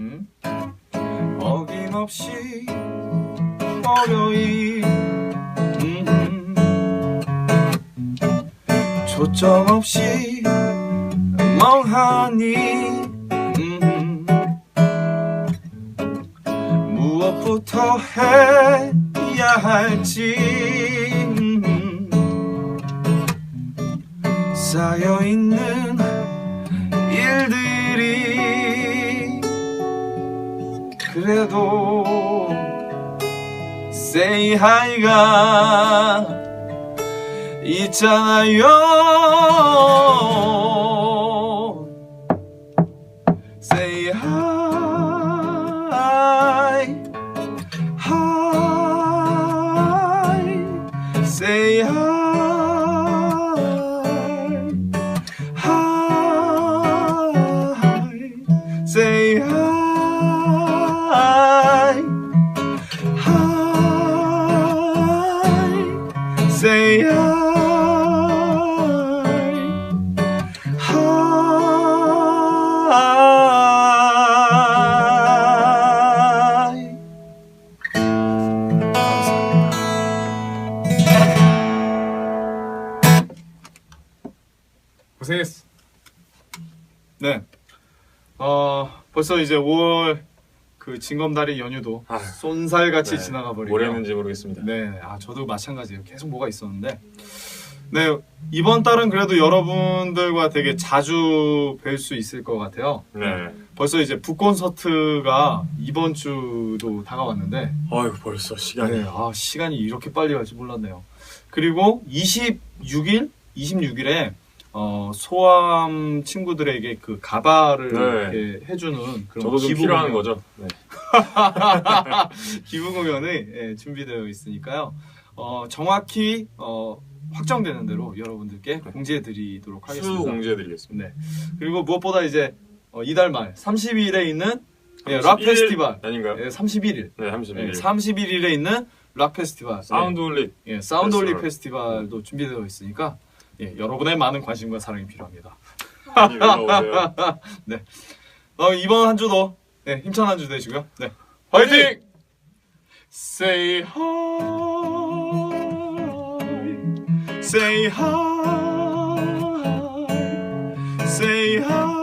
음? 어김없이 월요일 음. 초점 없이 멍하니 음. 무엇부터 해야 할지 음. 쌓여있는 일들 그래도 say hi가 있잖아요 say hi 고생했어. 네. 어, 벌써 이제 5월 그 징검다리 연휴도 아, 쏜살같이 네. 지나가 버리고. 뭘 했는지 모르겠습니다. 네. 아, 저도 마찬가지예요. 계속 뭐가 있었는데. 네. 이번 달은 그래도 여러분들과 되게 자주 뵐 수 있을 것 같아요. 네. 벌써 이제 북콘서트가 이번 주도 다가왔는데 아유 벌써 시간이. 네, 아, 시간이 이렇게 빨리 갈지 몰랐네요. 그리고 26일, 26일에 어, 소아암 친구들에게 그 가발을 네. 이렇게 해주는 그런 저도 좀 기부 필요한 공연, 거죠. 네. 기부 공연이 예, 준비되어 있으니까요. 어, 정확히 어, 확정되는 대로 여러분들께 공지해드리도록 수 하겠습니다. 공지해드리겠습니다. 네. 그리고 무엇보다 이제 어, 이달 말 30일에 있는 예, 락 31일 페스티벌 아닌가요? 예, 31일 네, 31일. 예, 31일에 있는 락 페스티벌 사운드 올릭. 예, 사운드 올리 페스티벌. 페스티벌도 준비되어 있으니까 예, 여러분의 많은 관심과 사랑이 필요합니다. 네. 어, 이번 한 주도 네, 힘찬 한 주 되시고요. 네. 화이팅! Say hi. Say hi. Say hi.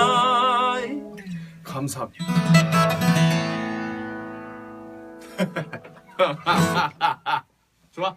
Hi. 감사합니다. 좋아.